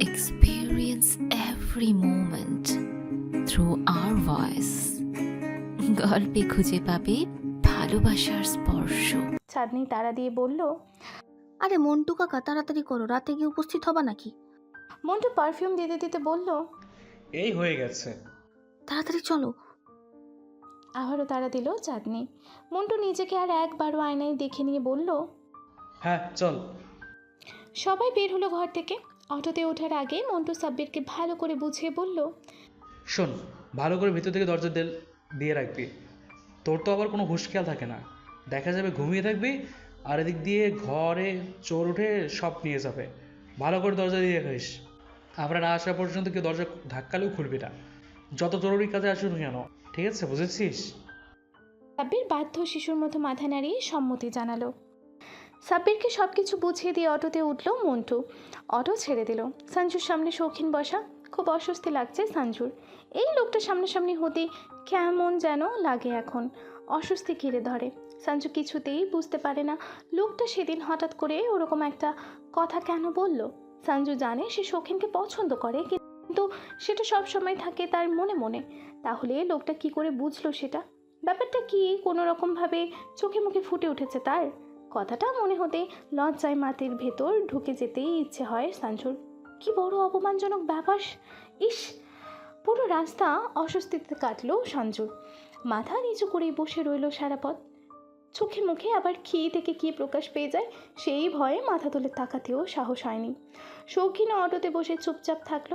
experience every moment through our voice. গল্পে খুঁজে পাবে ভালোবাসার স্পর্শ। চাঁদনি তারা দিয়ে বলল আরে মন্টু কাকা তাড়াতাড়ি করো রাতে গিয়ে উপস্থিত হবা নাকি? মন্টু পারফিউম দিতে দিতে বলল এই হয়ে গেছে। তাড়াতাড়ি চলো। আবারও তারা দিল চাঁদনি মন্টু নিজেকে আর একবারও আয়নায় দেখে নিয়ে বলল হ্যাঁ চল। সবাই বের হলো ঘর থেকে। অটোতে ওঠার আগে মন্টু সাব্বিরকে ভালো করে বুঝিয়ে বলল শোন ভালো করে ভিতর থেকে দরজা দেল দিয়ে রাখবি। তোর তো আবার কোনো হুশ খেয়াল থাকে না। দেখা যাবে ঘুমিয়ে থাকবি আর এদিক দিয়ে ঘরে চোর উঠে সব নিয়ে যাবে। ভালো করে দরজা দিয়ে রাখিস। আমরা না আসা পর্যন্ত কেউ দরজা ধাক্কালেও খুলবি না। যত জরুরি কাজে আসুন কেন ঠিক আছে বুঝেছিস? সাব্বির বাধ্য শিশুর মতো মাথা নাড়িয়ে সম্মতি জানালো। সাব্বিরকে সব কিছু বুঝিয়ে দিয়ে অটোতে উঠল মন্টু। অটো ছেড়ে দিল। সঞ্জুর সামনে শৌখিন বসা। খুব অস্বস্তি লাগছে সঞ্জুর। এই লোকটা সামনাসামনি হতে কেমন যেন লাগে এখন। অস্বস্তি ঘিরে ধরে। সঞ্জু কিছুতেই বুঝতে পারে না, লোকটা সেদিন হঠাৎ করে ওরকম একটা কথা কেন বলল? সঞ্জু জানে সে শৌখিনকে পছন্দ করে, কিন্তু সেটা সব সময় থাকে তার মনে মনে। তাহলে লোকটা কি করে বুঝলো সেটা? ব্যাপারটা কি কোনো রকমভাবে চোখে মুখে ফুটে উঠেছে তার? কথাটা মনে হতে লজ্জায় মাটির ভেতর ঢুকে যেতেই ইচ্ছে হয় সাঞ্জুর কি বড় অপমানজনক ব্যাপার। ইস, পুরো রাস্তা অস্বস্তিতে কাটল সঞ্জুর মাথা নিচু করে বসে রইল সারা পথ চোখে মুখে আবার কী থেকে কী প্রকাশ পেয়ে যায়, সেই ভয়ে মাথা তুলে তাকাতেও সাহস হয়নি। শৌখিন অটোতে বসে চুপচাপ থাকল।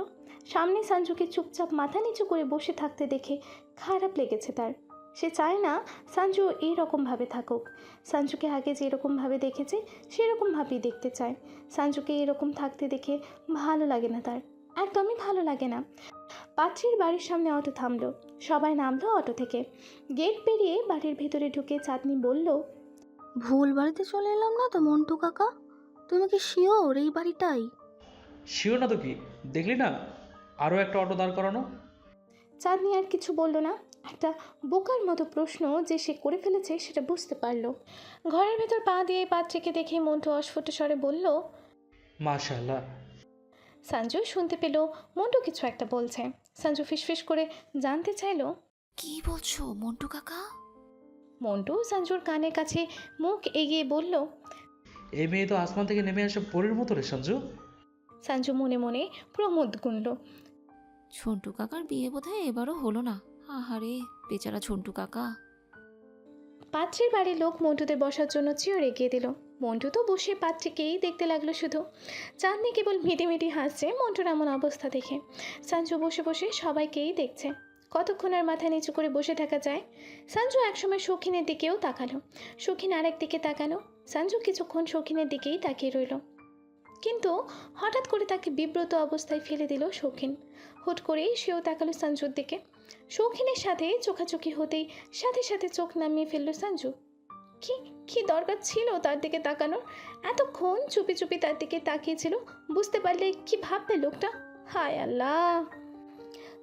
সামনে সঞ্জুকে চুপচাপ মাথা নিচু করে বসে থাকতে দেখে খারাপ লেগেছে তার। সে চায় না সঞ্জু এইরকমভাবে থাকুক। সঞ্জুকে আগে যেরকমভাবে দেখেছে সেরকমভাবেই দেখতে চায়। সঞ্জুকে এরকম থাকতে দেখে ভালো লাগে না তার। একদমই ভালো লাগে না। পাত্রীর বাড়ির সামনে অটো থামলো। সবাই নামলো অটো থেকে। গেট পেরিয়ে বাড়ির ভেতরে ঢুকে চাঁদনি বলল ভুল বাড়িতে চলে এলাম না তো মন্টু কাকা? তুমি কি শিওর এই বাড়িটাই? শিওর না তো কি? দেখলি না? আরও একটা অটো দাঁড় করানো? চাঁদনি আর কিছু বলল না। একটা বোকার মতো প্রশ্ন যে সে করে ফেলেছে সেটা বুঝতে পারল। ঘরের ভেতর পা দিয়ে পাত্রীকে দেখে মন্টু অস্ফুট স্বরে বলল মাশাল্লাহ সঞ্জু শুনতে পেল মন্টু কিছু একটা বলছে। সঞ্জু ফিসফিস করে জানতে চাইলো কি বলছো মন্টু কাকা? মন্টু সঞ্জুর কানের কাছে মুখ এগিয়ে বলল এই মেয়ে তো আসমান থেকে নেমে আসে পরের মতো রে সঞ্জু সঞ্জু মনে মনে প্রমোদ গুনল। ঝন্টু কাকার বিয়ে বোধহয় এবারও হলো না। আহারে, বেচারা ঝন্টু কাকা। পাত্রীর বাড়ির লোক মন্টুদের বসার জন্য চিওর এগিয়ে দিল। মন্টু তো বসে পাত্রীকেই দেখতে লাগল শুধু। চাঁদনি কেবল মিটি মিটি হাসছে মন্টুর এমন অবস্থা দেখে। সঞ্জু বসে বসে সবাইকেই দেখছে। কতক্ষণ আর মাথা নিচু করে বসে থাকা যায়? সঞ্জু একসময় শৌখিনের দিকেও তাকালো। শৌখিন আরেক দিকে তাকালো। সঞ্জু কিছুক্ষণ শৌখিনের দিকেই তাকিয়ে রইল। কিন্তু হঠাৎ করে তাকে বিব্রত অবস্থায় ফেলে দিল শৌখিন হুট করেই সেও তাকালো সঞ্জুর দিকে। শৌখিনের সাথে চোখাচোখি হতেই সাথে সাথে চোখ নামিয়ে ফেলল সঞ্জু। কি কি দরকার ছিল তার দিকে তাকানোর? এতক্ষণ চুপি চুপি তার দিকে তাকিয়েছিল, বুঝতে পারলে কি ভাববে লোকটা? হায় আল্লাহ!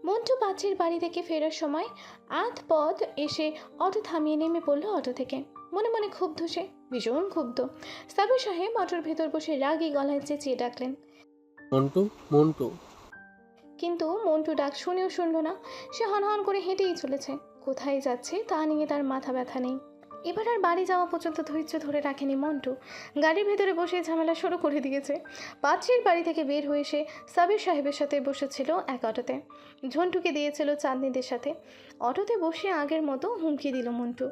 মন্টু পাত্রের বাড়ি থেকে ফেরার সময় আধ পথ এসে অটো থামিয়ে নেমে পড়ল অটো থেকে। মনে মনে ক্ষুব্ধ সে, ভীষণ ক্ষুব্ধ। সাবির সাহেব অটোর ভেতর বসে রাগী গলায় চেঁচিয়ে ডাকলেন। মন্টু মন্টু। কিন্তু মন্টু ডাক শুনেও শুনল না। সে হনহন করে হেঁটেই চলেছে। কোথায় যাচ্ছে তা নিয়ে তার মাথা ব্যথা নেই। এবার আর বাড়ি যাওয়া পর্যন্ত ধৈর্য ধরে রাখেনি মন্টু। গাড়ির ভেতরে বসে ঝামেলা শুরু করে দিয়েছে। পাত্রীর বাড়ি থেকে বের হয়ে সে সাবির সাহেবের সাথে বসেছিল এক অটোতে। ঝন্টুকে দিয়েছিল চাঁদনিদের সাথে। অটোতে বসে আগের মতো হুমকি দিল মন্টু।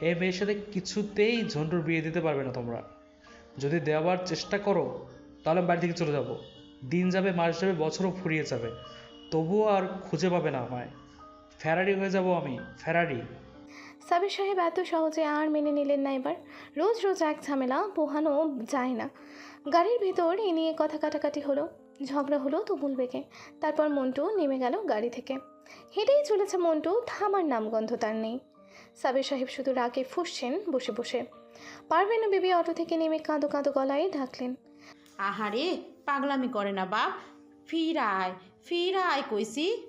এই মেয়ের সাথে কিছুতেই ঝন্টুর বিয়ে দিতে পারবে না তোমরা। যদি দেওয়ার চেষ্টা করো, তাহলে বাড়ি থেকে চলে যাব। দিন যাবে, মাস যাবে, বছরও ফুরিয়ে যাবে। তবুও আর খুঁজে পাবে না আমায়। ফেরারি হয়ে যাব আমি, ফেরারি। সাবির সাহেব এত সহজে আর মেনে নিলেন না এবার। রোজ রোজ এক ঝামেলা, পোহানো যায় না। গাড়ির ভেতর এ নিয়ে কথা কাটাকাটি হলো, ঝগড়া হলো তুমুল বেগে তারপর মন্টু নেমে গেল গাড়ি থেকে। হেঁটেই চলেছে মন্টু থামার নামগন্ধ তার নেই। সাবির সাহেব শুধু রাগে ফুসছেন বসে বসে। পারবেন বিবি অটো থেকে নেমে কাঁদো কাঁদো গলায় ডাকলেন। আহারে পাগলামি করে না বাপ। ফিরায় ফিরায় কইছি।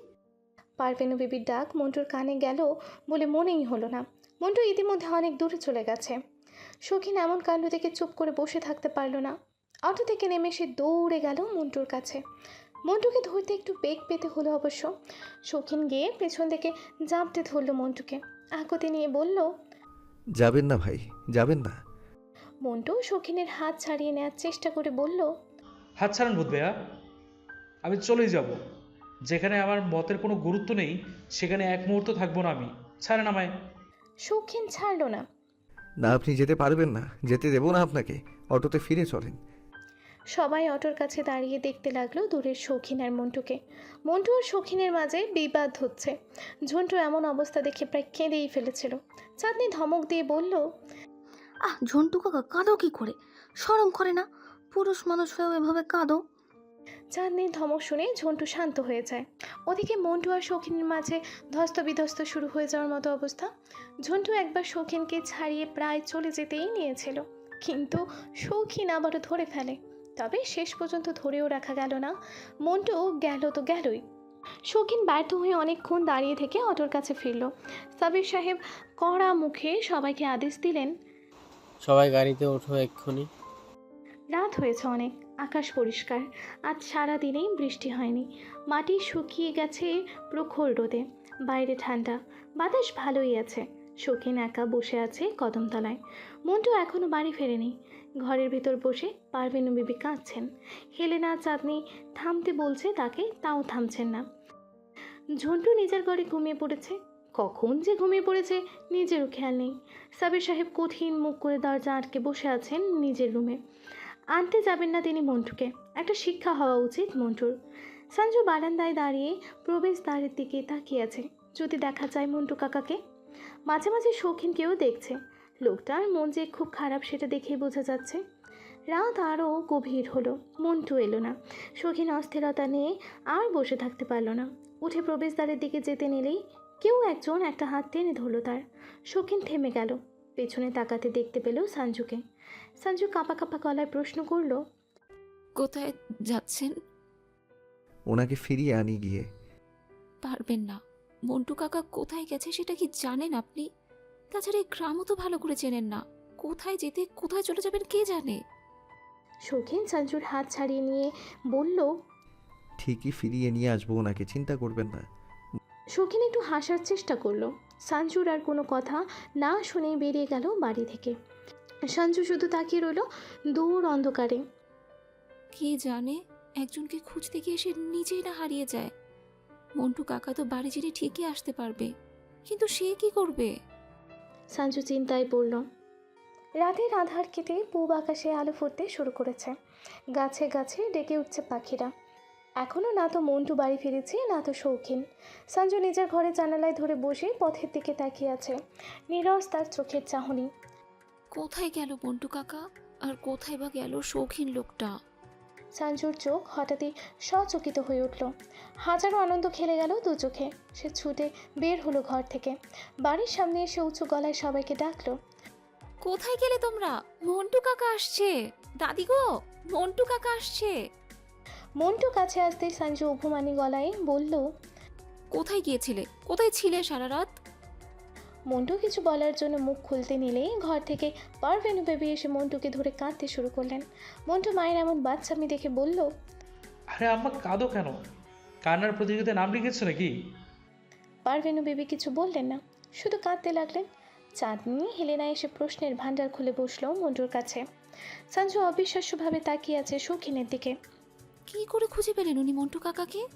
পারবেনু বিবির ডাক মন্টুর কানে গেল বলে মনেই হলো না। মন্টু ইতিমধ্যে অনেক দূরে চলে গেছে। শৌখিন এমন কাণ্ড দেখে চুপ করে বসে থাকতে পারল না। অটো থেকে নেমে সে দৌড়ে গেল মন্টুর কাছে। মন্টুকে ধরতে একটু বেগ পেতে হলো অবশ্য। শৌখিন গিয়ে পেছন থেকে জাপটে ধরলো মন্টুকে। আকতে নিয়ে বলল যাবেন না ভাই যাবেন না। মন্টু শৌখিনের হাত ছাড়িয়ে নেওয়ার চেষ্টা করে বলল হাত ছাড়ান ভূত ভাইয়া আমি চলেই যাব। যেখানে আমার মতের কোনো গুরুত্ব নেই সেখানে এক মুহূর্ত থাকব না আমি। ছাড়েন আমায়। শৌখিন ছাড়লো না। না আপনি যেতে পারবেন না। যেতে দেবো না আপনাকে। অটোতে ফিরে চলেন। সবাই অটোর কাছে দাঁড়িয়ে দেখতে লাগল দূরের শৌখিন আর মন্টুকে। মন্টু আর শৌখিনের মাঝে বিবাদ হচ্ছে। ঝন্টু এমন অবস্থা দেখে প্রায় কেঁদেই ফেলেছিল। চাঁদনি ধমক দিয়ে বলল আহ, ঝন্টু কাকা কাঁদো কি করে? শরম করে না? পুরুষ মানুষ হয়েও এভাবে কাঁদো? চাঁদনির ধমক শুনে ঝন্টু শান্ত হয়ে যায়। ওদিকে মন্টু আর শৌখিনের মাঝে ধস্ত বিধ্বস্ত শুরু হয়ে যাওয়ার মতো অবস্থা। ঝন্টু একবার শৌখিনকে ছাড়িয়ে প্রায় চলে যেতেই নিয়েছিল। কিন্তু শৌখিন আবারও ধরে ফেলে। তবে শেষ পর্যন্ত ধরেও রাখা গেল না। মন্টু গেল তো গেলই। শৌখিন ব্যর্থ হয়ে অনেকক্ষণ দাঁড়িয়ে থেকে অটোর কাছে ফিরল। সাবির সাহেব কড়া মুখে সবাইকে আদেশ দিলেন সবাই গাড়িতে ওঠো এক্ষুনি। রাত হয়েছে অনেক, আকাশ পরিষ্কার। আজ সারা দিনেই বৃষ্টি হয়নি। মাটি শুকিয়ে গেছে প্রখর রোদে, বাইরে ঠান্ডা। বাতাস ভালোই আছে, শৌখিন একা বসে আছে কদমতলায়। মন্টু এখনও বাড়ি ফেরেনি। ঘরের ভেতর বসে পারভেনু বিবি কাঁদছেন। হেলেনা চাঁদনি থামতে বলছে তাকে, তাও থামছেন না। ঝন্টু নিজের ঘরে ঘুমিয়ে পড়েছে। কখন যে ঘুমিয়ে পড়েছে নিজেরও খেয়াল নেই। সাবির সাহেব কঠিন মুখ করে দরজা আটকে বসে আছেন নিজের রুমে। আনতে যাবেন না তিনি মন্টুকে। একটা শিক্ষা হওয়া উচিত মন্টুর। সঞ্জু বারান্দায় দাঁড়িয়ে প্রবেশ দ্বারের দিকে তাকিয়ে আছে। যদি দেখা যায় মন্টু কাকাকে। মাঝে মাঝে শৌখিনকেও দেখছে। লোকটার মন যে খুব খারাপ সেটা দেখেই বোঝা যাচ্ছে। রাত আরও গভীর হলো। মন্টু এলো না। শৌখিন অস্থিরতা নিয়ে আর বসে থাকতে পারল না। উঠে প্রবেশদ্বারের দিকে যেতে নিলেই কেউ একজন একটা হাত টেনে ধরলো তার। শৌখিন থেমে গেল। পেছনে তাকাতে দেখতে পেল সঞ্জুকে। সঞ্জু কাঁপা কাঁপা গলায় প্রশ্ন করল কোথায় যাচ্ছেন? ওনাকে ফিরিয়ে আনি গিয়ে। পারবেন না। মন্টু কাকা কোথায় গেছে সেটা কি জানেন আপনি? তাছাড়া এই গ্রামও তো ভালো করে চেনেন না। কোথায় যেতে কোথায় চলে যাবেন কে জানে? শৌখিন সঞ্জুর হাত ছাড়িয়ে নিয়ে বলল ঠিকই ফিরিয়ে নিয়ে আসব ওনাকে চিন্তা করবেন না। শৌখিন একটু হাসার চেষ্টা করল। সঞ্জুর আর কোনো কথা না শুনেই বেরিয়ে গেল বাড়ি থেকে। সঞ্জু শুধু তাকিয়ে রইল দূর অন্ধকারে। কে জানে একজনকে খুঁজতে গিয়ে সে নিজেই না হারিয়ে যায়। মন্টু কাকা তো বাড়ি জেনে ঠিকই আসতে পারবে কিন্তু সে কি করবে? সঞ্জু চিন্তায় পড়ল। রাতের আধার কেটে পূব আকাশে আলো ফুটতে শুরু করেছে। গাছে গাছে ডেকে উঠছে পাখিরা। এখনও না তো মন্টু বাড়ি ফিরেছে না তো শৌখিন। সঞ্জু নিজের ঘরে জানালায় ধরে বসে পথের দিকে তাকিয়ে আছে। নিরস তার চোখের চাহনি। কোথায় গেল মন্টু কাকা? আর কোথায় বা গেল শৌখিন লোকটা? সঞ্জুর চোখ হঠাৎই সচকিত হয়ে উঠল। হাজারো আনন্দ খেলে গেল দু চোখে। সে ছুটে বের হলো ঘর থেকে। বাড়ির সামনে এসে উঁচু গলায় সবাইকে ডাকলো। কোথায় গেলে তোমরা? মন্টু কাকা আসছে। দাদি গো মন্টু কাকা আসছে। মন্টু কাছে আসতে সঞ্জু অভিমানী গলায় বলল কোথায় গিয়েছিলে? কোথায় ছিলে সারা রাত? মন্টু কিছু বলার জন্য মুখ খুলতে নিলেই ঘর থেকে পারভেনু বেবি এসে মন্টুকে ধরে কাঁদতে শুরু করলেন। মন্টু মায়ের এমন বাচ্চা বাচ্চামি দেখে বলল আরে আম্মা কাঁদো কেন? কান্নার প্রতিযোগিতায় নাম লিখেছো নাকি? পারভেনু বেবি কিছু বললেন না শুধু কাঁদতে লাগলেন। চাঁদনি হেলেনা এসে প্রশ্নের ভাণ্ডার খুলে বসল মন্টুর কাছে। সঞ্জু অবিশ্বাস্যভাবে তাকিয়ে আছে শৌখিনের দিকে। কি করে খুঁজে পেলেন উনি মন্টু কাকাকে?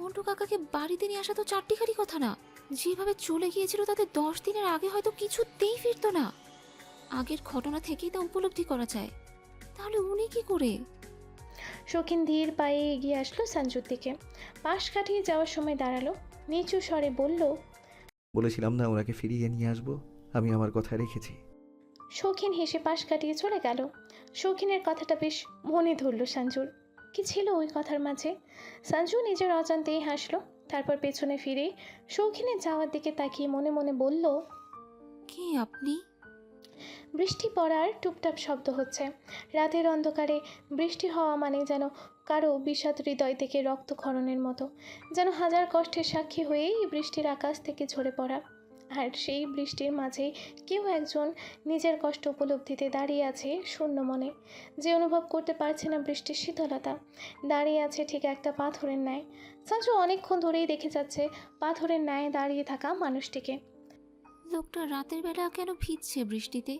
মন্টু কাকাকে বাড়িতে নিয়ে আসা তো চারটিখারি কথা না। যেভাবে চলে গিয়েছিল তাতে দশ দিনের আগে হয়তো কিছুতেই ফিরতো না। আগের ঘটনা থেকেই তা উপলব্ধি করা যায়। তাহলে উনি কি করে? শৌখিন ধীর পায়ে এগিয়ে আসলো সঞ্জুর দিকে পাশ কাটিয়ে যাওয়ার সময় দাঁড়াল। নিচু স্বরে বলল বলেছিলাম না ওনাকে ফিরিয়ে নিয়ে আসব? আমি আমার কথা রেখেছি। শৌখিন হেসে পাশ কাটিয়ে চলে গেল। শৌখিনের কথাটা বেশ মনে ধরল সঞ্জুর কি ছিল ওই কথার মাঝে? সঞ্জু নিজের অজান্তেই হাসলো তারপর পেছনে ফিরে শৌখিনের যাওয়ার দিকে তাকিয়ে মনে মনে বলল কে আপনি? বৃষ্টি পড়ার টুপটাপ শব্দ হচ্ছে। রাতের অন্ধকারে বৃষ্টি হওয়া মানে যেন কারও বিষাদ হৃদয় থেকে রক্তক্ষরণের মতো যেন হাজার কষ্টের সাক্ষী হয়েই বৃষ্টির আকাশ থেকে ঝরে পড়া। আর সেই বৃষ্টির মাঝে কেউ একজন নিজের কষ্ট উপলব্ধিতে দাঁড়িয়ে আছে শূন্য মনে। যে অনুভব করতে পারছে না বৃষ্টির শীতলতা দাঁড়িয়ে আছে ঠিক একটা পাথরের ন্যায়। সঞ্জু অনেকক্ষণ ধরেই দেখে যাচ্ছে পাথরের ন্যায় দাঁড়িয়ে থাকা মানুষটিকে। লোকটা রাতের বেলা কেন ভিজছে বৃষ্টিতে?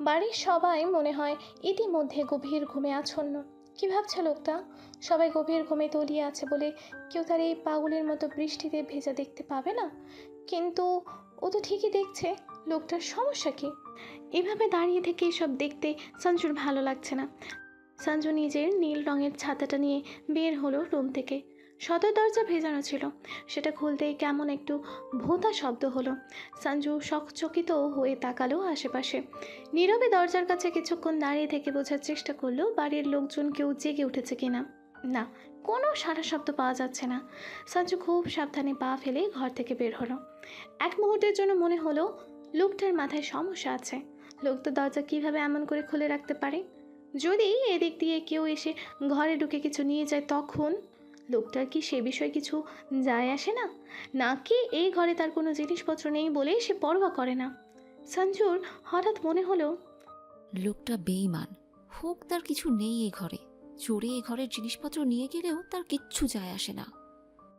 বাড়ির সবাই মনে হয় ইতিমধ্যে গভীর ঘুমে আচ্ছন্ন। কি ভাবছে লোকটা? সবাই গভীর ঘুমে তলিয়ে আছে বলে কেউ তার এই পাগলের মতো বৃষ্টিতে ভেজা দেখতে পাবে না? কিন্তু ও তো ঠিকই দেখছে। লোকটার সমস্যা কি? এভাবে দাঁড়িয়ে থেকে এসব দেখতে সঞ্জুর ভালো লাগছে না। সঞ্জু নিজের নীল রঙের ছাতাটা নিয়ে বের হলো রুম থেকে। সদর দরজা ভেজানো ছিল। সেটা খুলতেই কেমন একটু ভোঁতা শব্দ হলো। সঞ্জু শকচকিত হয়ে তাকালো আশেপাশে। নীরবে দরজার কাছে কিছুক্ষণ দাঁড়িয়ে থেকে বোঝার চেষ্টা করল, বাড়ির লোকজন কেউ জেগে উঠেছে কিনা। না, কোনো সারা শব্দ পাওয়া যাচ্ছে না। সঞ্জু খুব সাবধানে পা ফেলে ঘর থেকে বের হলো। এক মুহূর্তের জন্য মনে হলো লোকটার মাথায় সমস্যা আছে। লোকটা দরজা কীভাবে এমন করে খুলে রাখতে পারে? যদি এদিক দিয়ে কেউ এসে ঘরে ঢুকে কিছু নিয়ে যায়, তখন লোকটার কি সে বিষয়ে কিছু যায় আসে না? নাকি এই ঘরে তার কোনো জিনিসপত্র নেই বলে সে পরোয়া করে না? সঞ্জুর হঠাৎ মনে হলো, লোকটা বেইমান হোক তার কিছু নেই এ ঘরে। চোরে এ ঘরের জিনিসপত্র নিয়ে গেলেও তার কিচ্ছু যায় আসে না।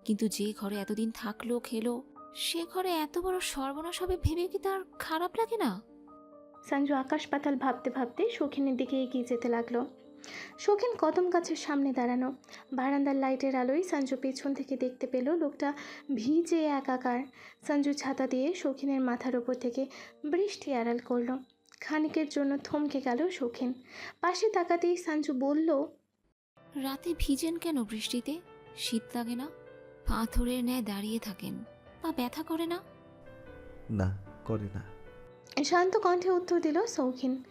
কিন্তু যে ঘরে এতদিন থাকল, খেলো, সে ঘরে এত বড় সর্বনাশ হবে ভেবে কি তার খারাপ লাগে না? সঞ্জু আকাশ পাতাল ভাবতে ভাবতে শৌখিনের দিকে এগিয়ে যেতে লাগল। শৌখিন কদম গাছের সামনে দাঁড়ানো। বারান্দার লাইটের আলোয় সঞ্জু পেছন থেকে দেখতে পেল লোকটা ভিজে একাকার। সঞ্জু ছাতা দিয়ে শৌখিনের মাথার ওপর থেকে বৃষ্টি আড়াল করল। খানিকের জন্য থমকে গেল শৌখিন পাশে তাকাতেই সঞ্জু বলল রাতে ভিজেন কেন বৃষ্টিতে? শীত লাগে না? পাথরের ন্যায় দাঁড়িয়ে থাকেন। বা ব্যথা করে না? না করে না। শান্ত কণ্ঠে উত্তর দিল শৌখিন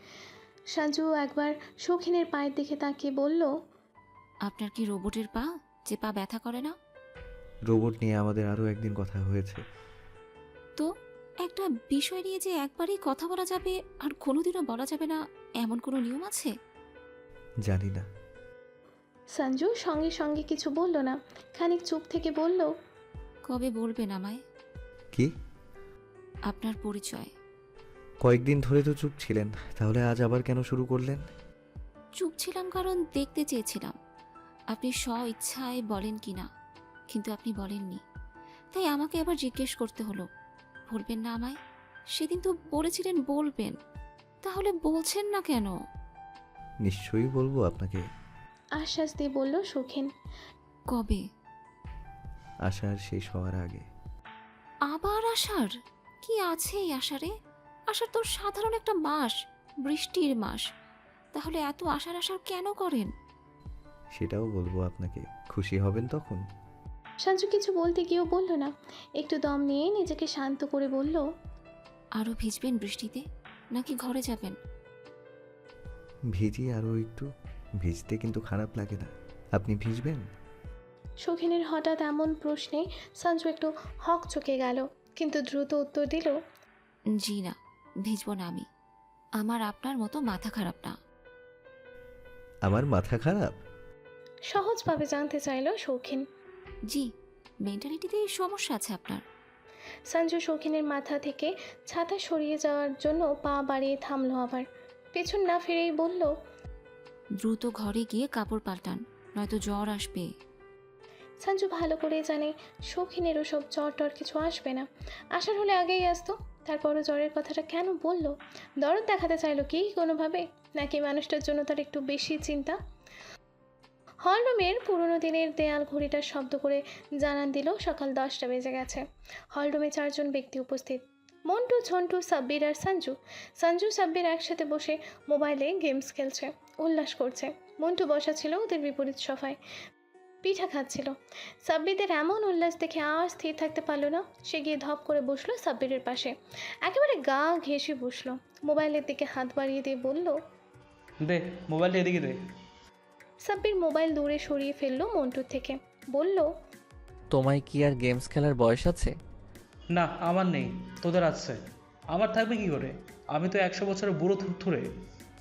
সঞ্জু একবার শৌখিনের পায়ের দিকে তাকিয়ে বলল আপনার কি রোবটের পা? যে পা ব্যথা করে না? রোবট নিয়ে আমাদের আরও একদিন কথা হয়েছে। তো একটা বিষয় নিয়ে যে একবারই কথা বলা যাবে আর কোনোদিনও বলা যাবে না এমন কোনো নিয়ম আছে? জানি না। সঞ্জু সঙ্গে সঙ্গে কিছু বলল না। খানিক চুপ থেকে বলল কবে বলবেন আমায়? কি? আপনার পরিচয়। কয়েকদিন ধরে তো চুপ ছিলেন তাহলে আজ আবার কেন শুরু করলেন? চুপ ছিলাম কারণ দেখতে চেয়েছিলাম। আপনি স্ব ইচ্ছায় বলেন কি না কিন্তু আপনি বলেননি। তাই আমাকে আবার জিজ্ঞেস করতে হলো বলবেন না আমায়? সেদিন তো বলেছিলেন বলবেন তাহলে বলছেন না কেন? নিশ্চয়ই বলব আপনাকে। আশ্বাস দিয়ে বলল শৌখিন কবে? আশার শেষ হওয়ার আগে। আবার আষাঢ়? কি আছে এই আষাঢ়ে? আষাঢ় তো সাধারণ একটা মাস বৃষ্টির মাস। তাহলে এত আষাঢ় আষাঢ় কেন করেন? সেটাও বলব আপনাকে। খুশি হবেন তখন? সঞ্জু কিছু বলতে গিয়েও বলল না। একটু দম নিয়ে নিজেকে শান্ত করে বলল আরও ভিজবেন বৃষ্টিতে? নাকি ঘরে যাবেন? ভিজি আরও একটু। ভিজতে কিন্তু খারাপ লাগে না। আপনি ভিজবেন? শৌখিনের হঠাৎ এমন প্রশ্নে সঞ্জু একটু হক চকে গেল কিন্তু দ্রুত উত্তর দিল জি না ভিজব না আমি। আমার আপনার মতো মাথা খারাপ না। আমার মাথা খারাপ? সহজভাবে জানতে চাইল শৌখিন জি মেন্টালিটিতে সমস্যা আছে আপনার। সঞ্জু শৌখিনের মাথা থেকে ছাতা সরিয়ে যাওয়ার জন্য পা বাড়িয়ে থামলো আবার। পেছন না ফিরেই বলল দ্রুত ঘরে গিয়ে কাপড় পাল্টান, নয়তো জ্বর আসবে। সঞ্জু ভালো করে জানে শৌখিনের ওসব জ্বর টর কিছু আসবে না। আসার হলে আগেই আসতো, তারপরও জ্বরের কথাটা কেন বলল? দরদ দেখাতে চাইলো কি কোনোভাবে? নাকি মানুষটার জন্য তার একটু বেশি চিন্তা? হলরুমের পুরোনো দিনের দেয়াল ঘড়িটার শব্দ করে জানান দিল সকাল দশটা বেজে গেছে। হলরুমে চারজন ব্যক্তি উপস্থিত। মন্টু ঝন্টু সাব্বির আর সঞ্জু। সঞ্জু সাব্বির একসাথে বসে মোবাইলে গেমস খেলছে উল্লাস করছে। মন্টু বসা ছিল ওদের বিপরীত সফায় পিঠা খাচ্ছিল। সাব্বিদের এমন উল্লাস দেখে আর স্থির থাকতে পারল না। সে গিয়ে ধপ করে বসল সাব্বিরের পাশে। একেবারে গা ঘেঁষে বসল। মোবাইলের দিকে হাত বাড়িয়ে দিয়ে বলল দে মোবাইলটা এদিকে দে। সাব্বির মোবাইল দূরে সরিয়ে ফেলল মন্টুর থেকে। বলল তোমায় কি আর গেমস খেলার বয়স আছে? না আমার নেই তোদের আছে। আমার থাকবে কি করে? আমি তো একশো বছরের বুড়ো থুরথুরে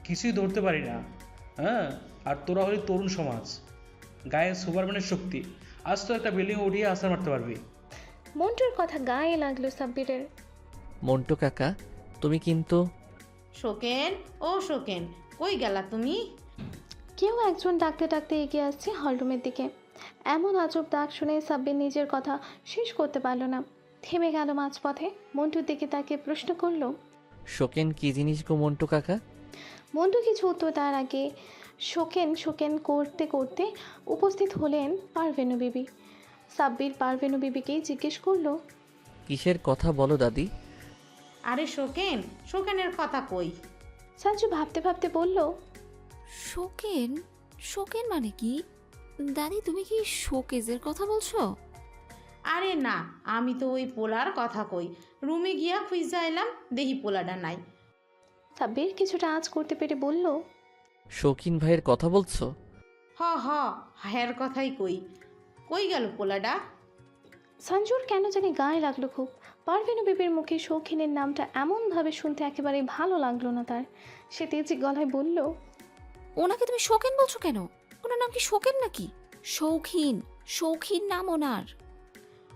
কিছুই ধরতে পারি না। হ্যাঁ? আর তোরা হলি তরুণ সমাজ গায়ে সুপারম্যানের শক্তি। আজ তো একটা বিল্ডিং উঠিয়ে আসার মারতে পারবি। মন্টুর কথা গায়ে লাগল সাব্বিরের। মন্টু কাকা তুমি কিন্তু শোকেন ও শোকেন কই গেলা তুমি? কেউ একজন ডাকতে ডাকতে এগিয়ে আসছে হলরুমের দিকে। এমন আজব ডাক শুনে সাব্বির নিজের কথা শেষ করতে পারল না। থেমে গেল মাঝপথে। মন্টুর দিকে তাকে প্রশ্ন করল শোকেন কি জিনিস গো মন্টু কাকা? মন্টু কিছু উত্তর তার আগে শোকেন শোকেন করতে করতে উপস্থিত হলেন পারভেনু বিবি। সাব্বির পারভেনু বিবিকেই জিজ্ঞেস করল কিসের কথা বলো দাদি? আরে শোকেন শোকেনের কথা কই? সঞ্জু ভাবতে ভাবতে বলল শোকেন? শোকেন মানে কি? দাদি তুমি কি শোকেজের কথা বলছো? আরে না আমি তো ওই পোলার কথা কই। রুমে গিয়া খুঁজা এলাম দেহি পোলাটা নাই। সাব্বির কিছুটা আঁচ করতে পেরে বলল শৌখিন ভাইয়ের কথা বলছো? হ হ হ্যার কথাই কই। কই গেল পোলাটা? সঞ্জুর কেন জানি গায়ে লাগল খুব। পারভেনু বিবির মুখে শৌখিনের নামটা এমনভাবে শুনতে একেবারে ভালো লাগল না তার। সে তেজি গলায় বলল ওনাকে তুমি শোকেন বলছো কেন? ওনার নাম কি শোকেন নাকি? শৌখিন? শৌখিন নাম ওনার।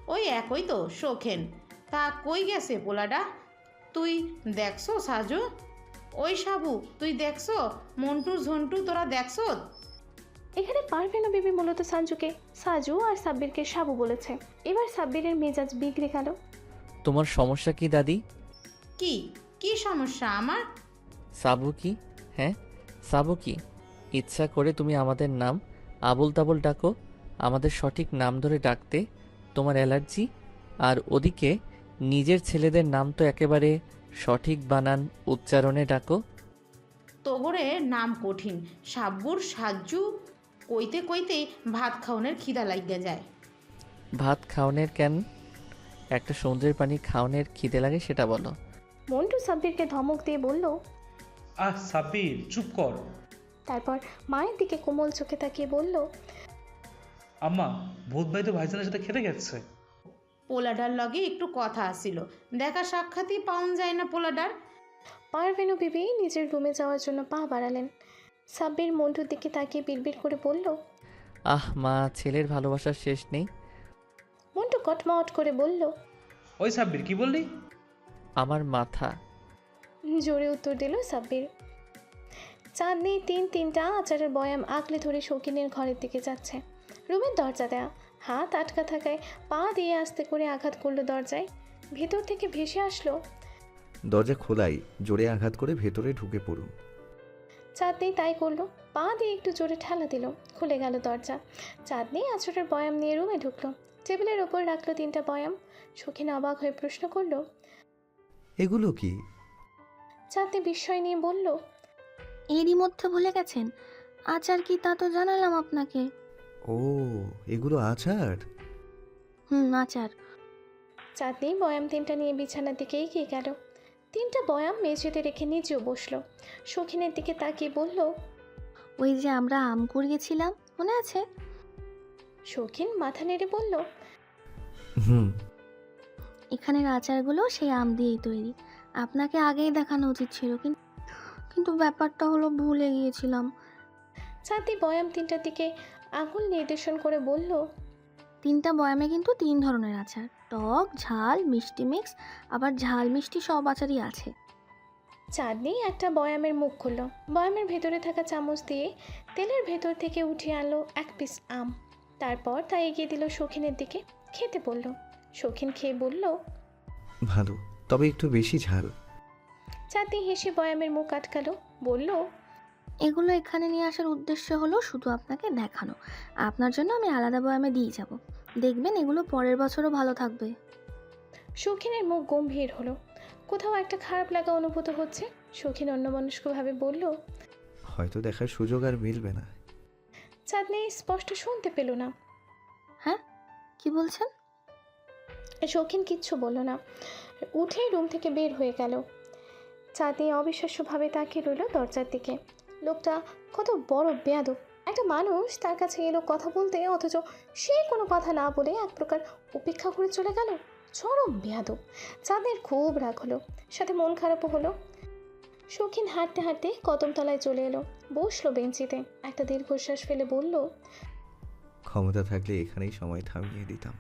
ওই একই তো শোখেন তা কই গেছে পোলাটা তুই দেখছ সাজু? ওই সাবু তুই দেখছ? মন্টু ঝন্টু তোরা দেখছ? এখানে পারভেনু বিবি মূলত সঞ্জুকে। সাজু আর সাব্বিরকে সাবু বলেছে। এবার সাব্বিরের মেজাজ বিগড়ে গেল। তোমার সমস্যা কি দাদি? কি? কি সমস্যা আমার? সাবু কি? হ্যাঁ? সাবু কি? ইচ্ছা করে তুমি আমাদের নাম আবুল তাবুল ডাকো। আমাদের সঠিক নাম ধরে ডাকতে তোমার অ্যালার্জি? আর ওদিকে নিজের ছেলেদের নাম তো একেবারে সঠিক বানান উচ্চারণে ডাকো। তোগরে নাম কঠিন সাব্বুর সাজ্জু কইতে কইতে ভাত খাওনের খিদা লাগিয়া যায়। ভাত খাওনের কেন? একটা সমুদ্রের পানি খাওনের খিদে লাগে সেটা বলো। মন্টু সাব্বিরকে ধমক দিয়ে বলল আহ সাব্বির চুপ কর। তারপর মায়ের দিকে কোমল চোখে তাকিয়ে বলল আম্মা ভূত ভাই তো ভাইজানের সাথে খেতে গেছে। পোলাডার লগে একটু কথা আসিল দেখা সাক্ষাৎই পাওন যায় না পোলাডার। পারভেনু বিবি নিজের রুমে যাওয়ার জন্য পা বাড়ালেন। সাব্বির মন্টুর দিকে তাকিয়ে বিড়বিড় করে বলল আহ মা ছেলের ভালোবাসার শেষ নেই। মন্টু কটমট করে বলল ওই সাব্বির কি বললি? আমার মাথা। জোরে উত্তর দিল সাব্বির। চাঁদনি তিন তিনটা আচারের বয়াম আগলে ধরে শৌখিনের ঘরের দিকে যাচ্ছে। রুমের দরজা দেয়া। হাত আটকা থাকায় পা দিয়ে আস্তে করে আঘাত করল দরজায়। ভেতর থেকে ভেসে আসলো। দরজা খোলাই জোরে আঘাত করে ভেতরে ঢুকে পড়ুন। চাঁদনি তাই করল। পা দিয়ে একটু জোরে ঠেলা দিল। খুলে গেল দরজা। চাঁদনি আচরের বয়াম নিয়ে রুমে ঢুকলো। টেবিলের ওপর রাখল তিনটা বয়াম। শৌখিন অবাক হয়ে প্রশ্ন করল এগুলো কি? চাঁদনি বিস্ময় নিয়ে বলল এরই মধ্যে ভুলে গেছেন? আচার কি তা তো জানালাম আপনাকে। ও এগুলো আচার? হুম আচার। চাঁদনি বয়াম তিনটা নিয়ে বিছানার দিকে এগিয়ে গেল। তিনটা বয়াম মেঝেতে রেখে নিজেও বসল। শৌখিনের দিকে তাকিয়ে বলল ওই যে আমরা আম কুড়িয়েছিলাম মনে আছে? শৌখিন মাথা নেড়ে বলল হুম। এখানের আচারগুলো সেই আম দিয়েই তৈরি। আপনাকে আগেই দেখানো উচিত ছিল কিন্তু কিন্তু ব্যাপারটা হলো ভুলে গিয়েছিলাম। চাঁদনি বয়াম তিনটার দিকে আঙুল নির্দেশন করে বলল তিনটা বয়ামে কিন্তু তিন ধরনের আচার টক ঝাল মিষ্টি মিক্স আবার ঝাল মিষ্টি সব আচারই আছে। চাঁদনি একটা বয়ামের মুখ খুলল। বয়ামের ভেতরে থাকা চামচ দিয়ে তেলের ভেতর থেকে উঠিয়ে আনলো এক পিস আম। তারপর তা এগিয়ে দিল শৌখিনের দিকে খেতে বলল। শৌখিন খেয়ে বলল ভালো তবে একটু বেশি ঝাল। চাঁদনি হেসে বয়ামের মুখ আটকালো বলল এগুলো এখানে নিয়ে আসার উদ্দেশ্য হলো শুধু আপনাকে দেখানো। আপনার জন্য আমি আলাদা বয়ামে দিয়ে যাব। দেখবেন এগুলো পরের বছরও ভালো থাকবে। শৌখিনের মুখ গম্ভীর হলো। কোথাও একটা খারাপ লাগা অনুভূত হচ্ছে। শৌখিন অন্যমনস্কভাবে বলল হয়তো দেখার সুযোগ আর মিলবে না। চাঁদনি স্পষ্ট শুনতে পেল না। হ্যাঁ? কি বলছেন? শৌখিন কিচ্ছু বলল না। উঠেই রুম থেকে বের হয়ে গেল। চাঁদনি অবিশ্বাস্যভাবে তাকিয়ে রইল দরজার দিকে। লোকটা কত বড় বেয়াদব। একটা মানুষ তার কাছে এলো কথা বলতে, অথচ সে কোনো কথা না বলে এক প্রকার উপেক্ষা করে চলে গেল। চরম বেয়াদব। চাঁদের খুব রাগ হলো। সাথে মন খারাপও হলো। শৌখিন হাঁটতে হাঁটতে কদমতলায় চলে এলো। বসল বেঞ্চিতে। একটা দীর্ঘশ্বাস ফেলে বলল, ক্ষমতা থাকলে এখানেই সময় থামিয়ে দিতাম।